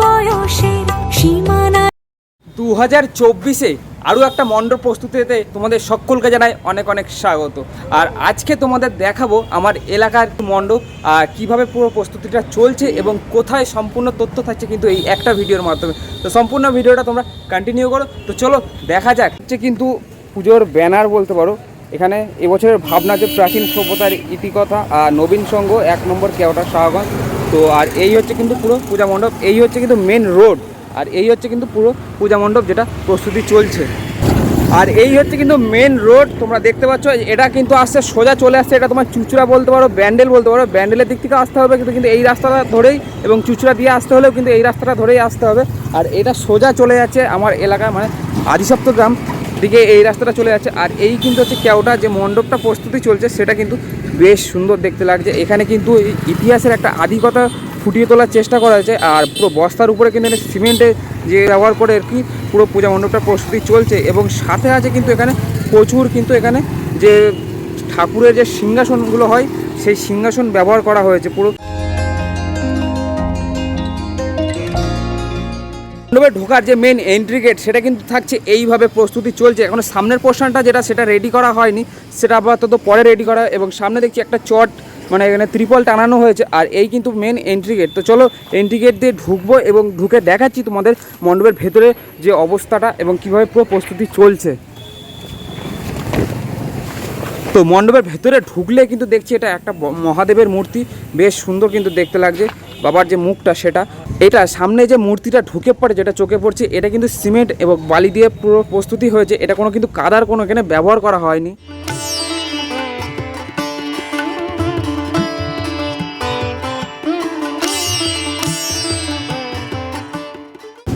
বয়সের সীমানা। দু হাজার চব্বিশে আরও একটা মণ্ডপ প্রস্তুতিতে তোমাদের সকলকে জানাই অনেক অনেক স্বাগত। আর আজকে তোমাদের দেখাবো আমার এলাকার মণ্ডপ, আর কীভাবে পুরো প্রস্তুতিটা চলছে এবং কোথায় সম্পূর্ণ তথ্য থাকছে কিন্তু এই একটা ভিডিওর মাধ্যমে। তো সম্পূর্ণ ভিডিওটা তোমরা কন্টিনিউ করো। তো চলো, দেখা যাক। হচ্ছে কিন্তু পুজোর ব্যানার বলতে পারো। এখানে এবছরের ভাবনা যে প্রাচীন সভ্যতার ইতিকথা আর নবীন সংঘ এক নম্বর কেওটা শাহগঞ্জ তো আর এই হচ্ছে কিন্তু পুরো পূজা মণ্ডপ, এই হচ্ছে কিন্তু মেন রোড আর এই হচ্ছে কিন্তু পুরো পূজা মণ্ডপ যেটা প্রস্তুতি চলছে। আর এই হচ্ছে কিন্তু মেন রোড তোমরা দেখতে পাচ্ছ, এটা কিন্তু আসছে, সোজা চলে আসছে, এটা তোমার চুচুড়া বলতে পারো, ব্যান্ডেল বলতে পারো, ব্যান্ডেলের দিক থেকে আসতে হবে কিন্তু কিন্তু এই রাস্তাটা ধরেই এবং চুচুড়া দিয়ে আসতে হলেও কিন্তু এই রাস্তাটা ধরেই আসতে হবে। আর এটা সোজা চলে যাচ্ছে আমার এলাকায় মানে আদিসপ্ত গ্রাম দিকে এই রাস্তাটা চলে যাচ্ছে। আর এই কিন্তু হচ্ছে কেওটা যে মণ্ডপটা প্রস্তুতি চলছে, সেটা কিন্তু বেশ সুন্দর দেখতে লাগছে। এখানে কিন্তু ইতিহাসের একটা আধিকতা ফুটিয়ে তোলার চেষ্টা করা হয়েছে। আর পুরো বস্তার উপরে কিন্তু সিমেন্টে যে ব্যবহার করে আর কি পুরো পূজা মণ্ডপটা, প্রস্তুতি চলছে। এবং সাথে আছে কিন্তু এখানে প্রচুর কিন্তু এখানে যে ঠাকুরের যে সিংহাসনগুলো হয়, সেই সিংহাসন ব্যবহার করা হয়েছে পুরো। মণ্ডপে ঢোকার যে মেন এন্ট্রি গেট সেটা কিন্তু থাকছে এইভাবে প্রস্তুতি চলছে। এখন সামনের পোর্শনটা যেটা, সেটা রেডি করা হয়নি। সেটা আপাতত পরে রেডি করা, এবং সামনে দেখছি একটা চট মানে এখানে ত্রিপল টানানো হয়েছে, আর এই কিন্তু মেন এন্ট্রি গেট তো চলো এন্ট্রি গেট দিয়ে ঢুকবো এবং ঢুকে দেখাচ্ছি তোমাদের মণ্ডপের ভেতরে যে অবস্থাটা এবং কীভাবে পুরো প্রস্তুতি চলছে। তো মণ্ডপের ভেতরে ঢুকলে কিন্তু দেখছি এটা একটা মহাদেবের মূর্তি। বেশ সুন্দর কিন্তু দেখতে লাগছে। বাবার যে মুখটা সেটা, এটা সামনে যে মূর্তিটা ঢুকে পড়ে যেটা চোখে পড়ছে, এটা কিন্তু সিমেন্ট এবং বালি দিয়ে পুরো প্রস্তুতি হয়েছে, এটা কোনো কিন্তু কাদার কোনো এখানে ব্যবহার করা হয়নি।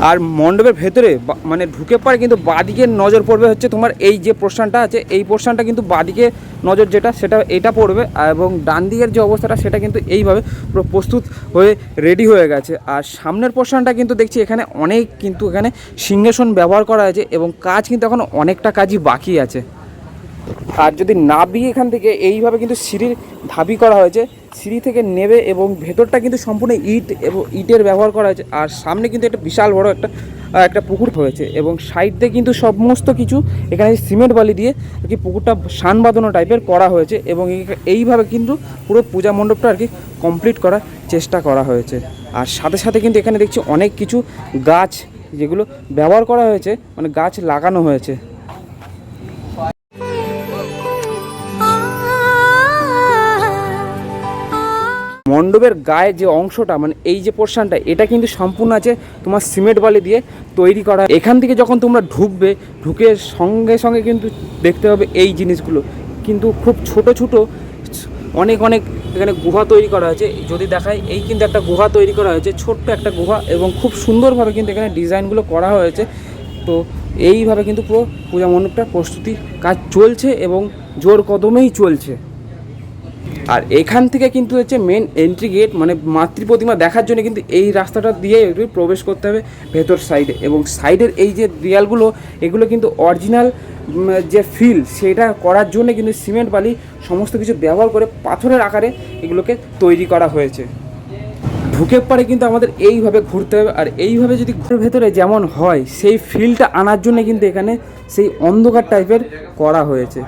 আর মণ্ডপের ভেতরে মানে ঢুকে পড়ে কিন্তু বাদিকে নজর পড়বে হচ্ছে তোমার এই যে পোর্শনটা আছে, এই পোর্শনটা কিন্তু বাদিকে নজর যেটা, সেটা এটা পড়বে এবং ডান দিকের যে অবস্থাটা, সেটা কিন্তু এইভাবে পুরো প্রস্তুত হয়ে রেডি হয়ে গেছে। আর সামনের পোর্শনটা কিন্তু দেখছি এখানে অনেক কিন্তু এখানে সিংহাসন ব্যবহার করা হয়েছে এবং কাজ কিন্তু এখন অনেকটা কাজই বাকি আছে। আর যদি নাবি এখান থেকে এইভাবে কিন্তু সিঁড়ির ধাবি করা হয়েছে সিঁড়ি থেকে নেবে এবং ভেতরটা কিন্তু সম্পূর্ণ ইট এবং ইটের ব্যবহার করা হয়েছে। আর সামনে কিন্তু একটা বিশাল বড় একটা একটা পুকুর হয়েছে এবং সাইড কিন্তু সমস্ত কিছু এখানে সিমেন্ট বালি দিয়ে আর কি পুকুরটা সান বাঁধানো টাইপের করা হয়েছে এবং এই- এইভাবে কিন্তু পুরো পূজা মণ্ডপটা আর কি কমপ্লিট করার চেষ্টা করা হয়েছে। আর সাথে সাথে কিন্তু এখানে দেখছি অনেক কিছু গাছ যেগুলো ব্যবহার করা হয়েছে মানে গাছ লাগানো হয়েছে। মণ্ডপের গায়ে যে অংশটা মানে এই যে পোর্শনটা, এটা কিন্তু সম্পূর্ণ আছে তোমার সিমেন্ট বালি দিয়ে তৈরি করা। এখান থেকে যখন তোমরা ঢুকবে, ঢুকে সঙ্গে সঙ্গে কিন্তু দেখতে হবে এই জিনিসগুলো। কিন্তু খুব ছোট ছোট, অনেক অনেক এখানে গুহা তৈরি করা হয়েছে। যদি দেখায় এই কিন্তু একটা গুহা তৈরি করা হয়েছে, ছোট্ট একটা গুহা এবং খুব সুন্দরভাবে কিন্তু এখানে ডিজাইনগুলো করা হয়েছে। তো এইভাবে কিন্তু পুরো পূজা মণ্ডপটা প্রস্তুতি কাজ চলছে এবং জোর কদমেই চলছে। আর এখান থেকে কিন্তু হচ্ছে মেন এন্ট্রি গেট মানে মাতৃ প্রতিমা দেখার জন্য কিন্তু এই রাস্তাটা দিয়ে একটু প্রবেশ করতে হবে ভেতর সাইডে এবং সাইডের এই যে দেয়ালগুলো, এগুলো কিন্তু অরিজিনাল যে ফিল সেটা করার জন্য কিন্তু সিমেন্ট বালি সমস্ত কিছু ব্যবহার করে পাথরের আকারে এগুলোকে তৈরি করা হয়েছে। ঢুকে পরে কিন্তু আমাদের এইভাবে ঘুরতে হবে। আর এইভাবে যদি ঘুরে ভেতরে যেমন হয়, সেই ফিলটা আনার জন্য কিন্তু এখানে সেই অন্ধকার টাইপের করা হয়েছে।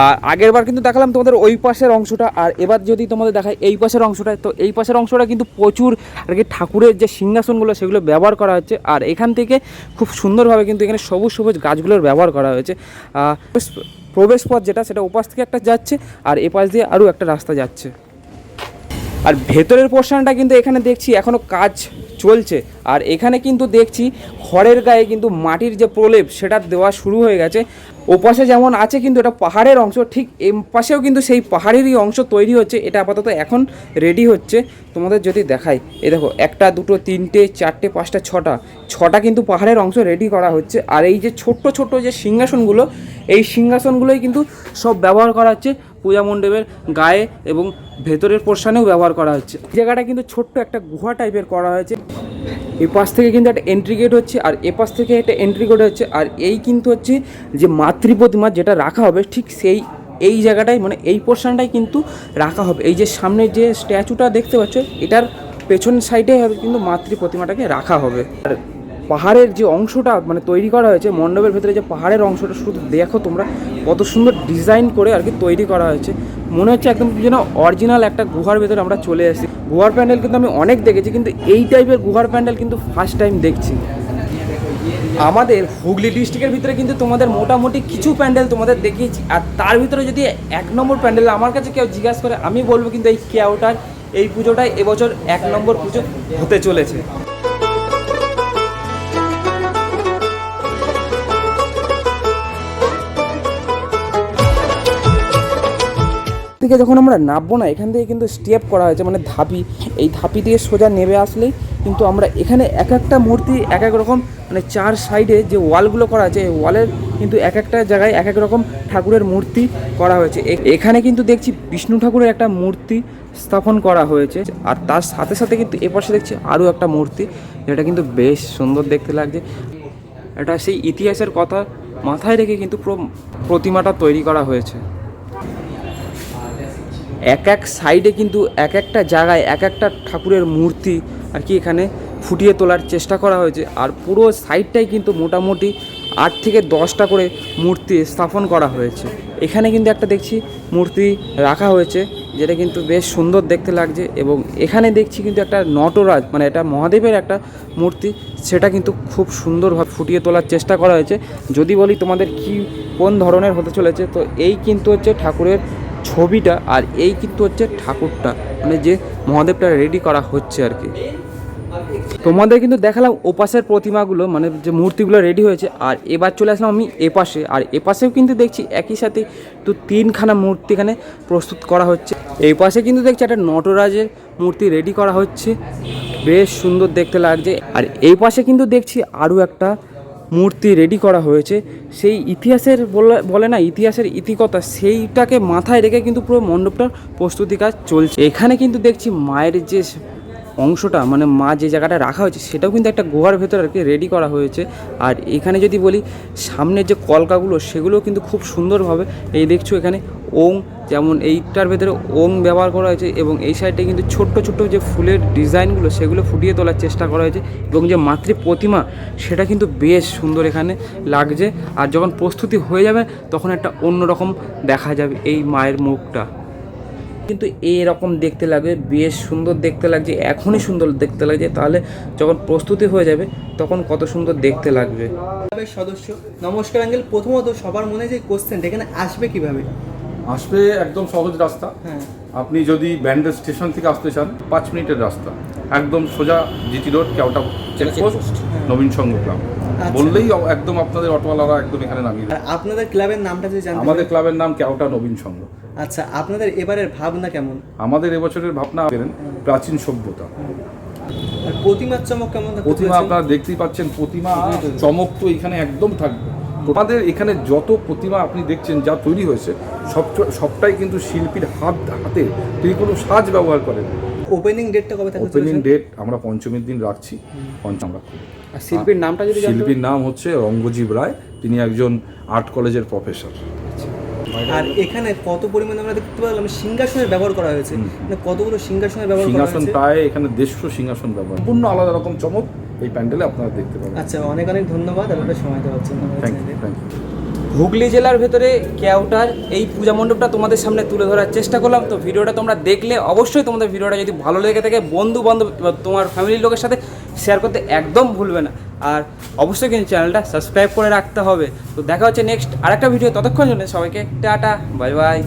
আর আগের বার কিন্তু দেখালাম তোমাদের ওই পাশের অংশটা, আর এবার যদি তোমাদের দেখায় এই পাশের অংশটা তো এই পাশের অংশটা কিন্তু প্রচুর আর কি ঠাকুরের যে সিংহাসনগুলো সেগুলো ব্যবহার করা হচ্ছে, আর এখান থেকে খুব সুন্দরভাবে কিন্তু এখানে সবুজ সবুজ গাছগুলোর ব্যবহার করা হয়েছে। প্রবেশ পথ যেটা, সেটা ওপাশ থেকে একটা যাচ্ছে, আর এপাশ দিয়ে আরও একটা রাস্তা যাচ্ছে। আর ভেতরের পোর্শনটা কিন্তু এখানে দেখছি এখনও কাজ চলছে। আর এখানে কিন্তু দেখছি খড়ের গায়ে কিন্তু মাটির যে প্রলেপ, সেটা দেওয়া শুরু হয়ে গেছে। ওপাশে যেমন আছে কিন্তু এটা পাহাড়ের অংশ, ঠিক এম পাশেও কিন্তু সেই পাহাড়েরই অংশ তৈরি হচ্ছে। এটা আপাতত এখন রেডি হচ্ছে। তোমাদের যদি দেখাই, এ দেখো, একটা, দুটো, তিনটে, চারটে, পাঁচটা, ছটা ছটা কিন্তু পাহাড়ের অংশ রেডি করা হচ্ছে। আর এই যে ছোট্ট ছোট্ট যে সিংহাসনগুলো, এই সিংহাসনগুলোই কিন্তু সব ব্যবহার করা হচ্ছে। পূজা মণ্ডপের গায়ে এবং ভেতরের পোর্শনেও ব্যবহার করা হচ্ছে। জায়গাটা কিন্তু ছোট্ট একটা গুহা টাইপের করা হয়েছে। এই পাশ থেকে কিন্তু একটা এন্ট্রি গেট হচ্ছে আর এ পাশ থেকে একটা এন্ট্রি গেট হচ্ছে আর এই কিন্তু হচ্ছে যে মাতৃ প্রতিমা যেটা রাখা হবে ঠিক সেই, এই জায়গাটাই মানে এই পোর্শনটাই কিন্তু রাখা হবে। এই যে সামনে যে স্ট্যাচুটা দেখতে পাচ্ছ এটার পেছন সাইডে কিন্তু মাতৃ প্রতিমাটাকে রাখা হবে। আর পাহাড়ের যে অংশটা মানে তৈরি করা হয়েছে, মণ্ডপের ভেতরে যে পাহাড়ের অংশটা, শুধু দেখো তোমরা কত সুন্দর ডিজাইন করে আর কি তৈরি করা হয়েছে। মনে হচ্ছে একদম যেন অরিজিনাল একটা গুহার ভেতরে আমরা চলে আসি গুহার প্যান্ডেল কিন্তু আমি অনেক দেখেছি, কিন্তু এই টাইপের গুহার প্যান্ডেল কিন্তু ফার্স্ট টাইম দেখছি। আমাদের হুগলি ডিস্ট্রিক্টের ভিতরে কিন্তু তোমাদের মোটামুটি কিছু প্যান্ডেল তোমাদের দেখিয়েছি, আর তার ভিতরে যদি এক নম্বর প্যান্ডেল আমার কাছে কেউ জিজ্ঞাসা করে, আমি বলব কিন্তু এই কেওটার, এই পুজোটাই এবছর এক নম্বর পুজো হতে চলেছে। থেকে যখন আমরা নামবো না, এখান থেকে কিন্তু স্টেপ করা হয়েছে মানে ধাপি। এই ধাপি দিয়ে সোজা নেমে আসলেই কিন্তু আমরা এখানে এক একটা মূর্তি এক এক রকম মানে চার সাইডে যে ওয়ালগুলো করা আছে, এই ওয়ালের কিন্তু এক একটা জায়গায় এক এক রকম ঠাকুরের মূর্তি করা হয়েছে। এখানে কিন্তু দেখছি বিষ্ণু ঠাকুরের একটা মূর্তি স্থাপন করা হয়েছে। আর তার সাথে সাথে কিন্তু এ পাশে দেখছি আরও একটা মূর্তি, যেটা কিন্তু বেশ সুন্দর দেখতে লাগছে। এটা সেই ইতিহাসের কথা মাথায় রেখে কিন্তু পুরো প্রতিমাটা তৈরি করা হয়েছে। এক এক সাইডে কিন্তু এক একটা জায়গায় এক একটা ঠাকুরের মূর্তি আর কি এখানে ফুটিয়ে তোলার চেষ্টা করা হয়েছে। আর পুরো সাইডটাই কিন্তু মোটামুটি আট থেকে দশটা করে মূর্তি স্থাপন করা হয়েছে। এখানে কিন্তু একটা দেখছি মূর্তি রাখা হয়েছে, যেটা কিন্তু বেশ সুন্দর দেখতে লাগছে এবং এখানে দেখছি কিন্তু একটা নটরাজ মানে এটা মহাদেবের একটা মূর্তি, সেটা কিন্তু খুব সুন্দরভাবে ফুটিয়ে তোলার চেষ্টা করা হয়েছে। যদি বলি তোমাদের কি কোন ধরনের হতে চলেছে, তো এই কিন্তু হচ্ছে ঠাকুরের ছবিটা আর এই কিন্তু হচ্ছে ঠাকুরটা। মানে যে মহাদেবটা রেডি করা হচ্ছে আর কি। তোমাদের কিন্তু দেখালাম ওপাশের প্রতিমাগুলো মানে যে মূর্তিগুলো রেডি হয়েছে। আর এবার চলে আসলাম আমি এপাশে। আর এপাশেও কিন্তু দেখছি একই সাথে তো তিনখানা মূর্তি এখানে প্রস্তুত করা হচ্ছে। এই পাশে কিন্তু দেখছি একটা নটরাজের মূর্তি রেডি করা হচ্ছে। বেশ সুন্দর দেখতে লাগছে। আর এই পাশে কিন্তু দেখছি আরও একটা মূর্তি রেডি করা হয়েছে। সেই ইতিহাসের বলে না, ইতিহাসের ইতিকতা সেইটাকে মাথায় রেখে কিন্তু পুরো মণ্ডপটার প্রস্তুতি কাজ চলছে। এখানে কিন্তু দেখছি মায়ের যে অংশটা মানে মা যে জায়গাটা রাখা হয়েছে, সেটাও কিন্তু একটা গুহার ভেতর আর কি রেডি করা হয়েছে। আর এখানে যদি বলি, সামনের যে কলকাগুলো সেগুলো কিন্তু খুব সুন্দরভাবে এই দেখছ এখানে ওং যেমন এইটার ভেতরে ওং ব্যবহার করা হয়েছে এবং এই সাইডে কিন্তু ছোট্ট ছোট্ট যে ফুলের ডিজাইনগুলো, সেগুলো ফুটিয়ে তোলার চেষ্টা করা হয়েছে এবং যে মাতৃ প্রতিমা, সেটা কিন্তু বেশ সুন্দর এখানে লাগছে। আর যখন প্রস্তুতি হয়ে যাবে, তখন একটা অন্যরকম দেখা যাবে এই মায়ের মুখটা। কিন্তু এরকম দেখতে লাগবে বেশ সুন্দর দেখতে লাগছে এখনই সুন্দর দেখতে লাগছে তাহলে যখন প্রস্তুতি হয়ে যাবে তখন কত সুন্দর দেখতে লাগবে। সদস্য নমস্কার আঙ্গেল প্রথমত সবার মনে যে কোশ্চেন এখানে আসবে কীভাবে? আসবে একদম সহজ রাস্তা। হ্যাঁ। আপনি যদি ব্যান্ডেল স্টেশন থেকে আসতে চান পাঁচ মিনিটের রাস্তা। একদম সোজা GT road Keota checkpost Nabin Sangha club বললেই একদম আপনাদের অটোওয়ালারা একদম এখানে নামিয়ে। আপনাদের ক্লাবের নামটা যদি জানতে আমাদের ক্লাবের নাম কেওটা নবীন সংঘ। আচ্ছা আপনাদের এবারের ভাবনা কেমন? আমাদের এবছরের ভাবনা প্রাচীন সভ্যতা। আর প্রতিমার চমক কেমন প্রতিমা আপনারা দেখতেই পাচ্ছেন প্রতিমা চমক তো এখানে একদম থাকবে। আমাদের এখানে যত প্রতিমা আপনি দেখছেন যা তৈরি হয়েছে সব সবটাই কিন্তু শিল্পীর হাত হাতে তিনি কোনো সাজ ব্যবহার করেন ওপেনিং ডেটটা কবে থাকতে ওপেনিং ডেট আমরা পঞ্চমীর দিন রাখছি পঞ্চম আমরা আর শিল্পীর নামটা যদি শিল্পীর নাম হচ্ছে রঙ্গজীব রায় তিনি একজন আর্ট কলেজের প্রফেসর আর এখানে কত পরিমাণে আমরা দেখতে পেলাম সিংহাসনের ব্যবহার করা হয়েছে। মানে কতগুলো সিংহাসনের ব্যবহার করা সিংহাসন প্রায় এখানে দেড়শো সিংহাসন ব্যবহার। সম্পূর্ণ আলাদা রকম চমক এই প্যান্ডেলে আপনারা দেখতে পাবেন। আচ্ছা অনেক অনেক ধন্যবাদ আপনাদের সময় দেওয়ার জন্য। Thank you thank you Hooghly জেলার ভেতরে কেউটার এই পূজা মণ্ডপটা তোমাদের সামনে তুলে ধরার চেষ্টা করলাম। তো ভিডিওটা তোমরা দেখলে অবশ্যই তোমাদের ভিডিওটা যদি ভালো লেগে থাকে বন্ধু বান্ধব তোমার ফ্যামিলির লোকের সাথে শেয়ার করতে একদম ভুলবে না। আর অবশ্যই কিন্তু চ্যানেলটা সাবস্ক্রাইব করে রাখতে হবে। তো দেখা হচ্ছে নেক্সট আরেকটা ভিডিও ততক্ষণ জন্য সবাইকে টাটা বাই বাই